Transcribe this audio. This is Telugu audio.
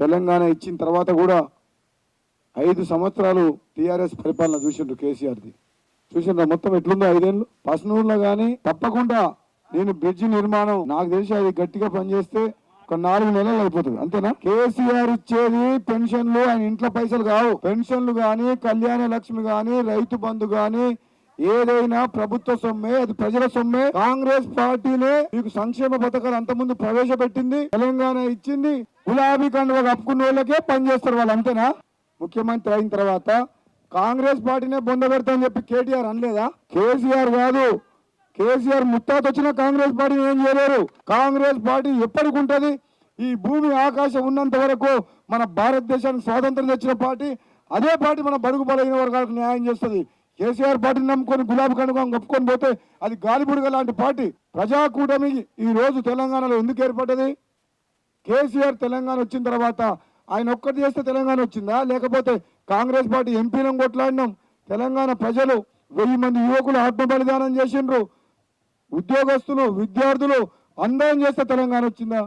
తెలంగాణ ఇచ్చిన తర్వాత కూడా ఐదు సంవత్సరాలు టీఆర్ఎస్ పరిపాలన చూసిండ్రు కేసీఆర్ది. చూసిండ్రు మొత్తం ఎట్లుందో ఐదేళ్ళు? పసునూరులో కానీ తప్పకుండా నేను బ్రిడ్జ్ నిర్మాణం నాకు తెలిసి అది గట్టిగా పనిచేస్తే ఒక నాలుగు నెలలు అయిపోతుంది. అంతేనా? కేసీఆర్ ఇచ్చేది పెన్షన్లు ఆయన ఇంట్లో పైసలు కావు. పెన్షన్లు కానీ కళ్యాణ లక్ష్మి కానీ రైతు బంధు కానీ ఏదైనా ప్రభుత్వ సొమ్మే అది ప్రజల సొమ్మే. కాంగ్రెస్ పార్టీనే మీకు సంక్షేమ పథకాలు అంతకుముందు ప్రవేశపెట్టింది. తెలంగాణ ఇచ్చింది. గులాబీ కండువ కప్పుకున్న వాళ్ళకే పనిచేస్తారు వాళ్ళు అంతేనా? ముఖ్యమంత్రి అయిన తర్వాత కాంగ్రెస్ పార్టీనే బొంద పెడతామని చెప్పి కేటీఆర్ అనలేదా? కేసీఆర్ కాదు. కేసీఆర్ ముత్తాత వచ్చిన కాంగ్రెస్ పార్టీని ఏం చేయలేరు. కాంగ్రెస్ పార్టీ ఎప్పటికి ఈ భూమి ఆకాశం ఉన్నంత వరకు మన భారతదేశానికి స్వాతంత్రం తెచ్చిన పార్టీ అదే పార్టీ మన బడుగు బలైన వర్గాలకు న్యాయం చేస్తుంది. కేసీఆర్ పార్టీని నమ్ముకొని గులాబీ కనుక కప్పుకొని పోతే అది గాలిబుడుగ లాంటి పార్టీ. ప్రజాకూటమి ఈ రోజు తెలంగాణలో ఎందుకు ఏర్పడ్డది? కేసీఆర్ తెలంగాణ వచ్చిన తర్వాత ఆయన ఒక్కటి చేస్తే తెలంగాణ వచ్చిందా? లేకపోతే కాంగ్రెస్ పార్టీ ఎంపీలను కొట్లాడినాం. తెలంగాణ ప్రజలు వెయ్యి మంది యువకులు ఆత్మ బలిదానం చేసిండ్రు. ఉద్యోగస్తులు విద్యార్థులు అందరం చేస్తే తెలంగాణ వచ్చిందా?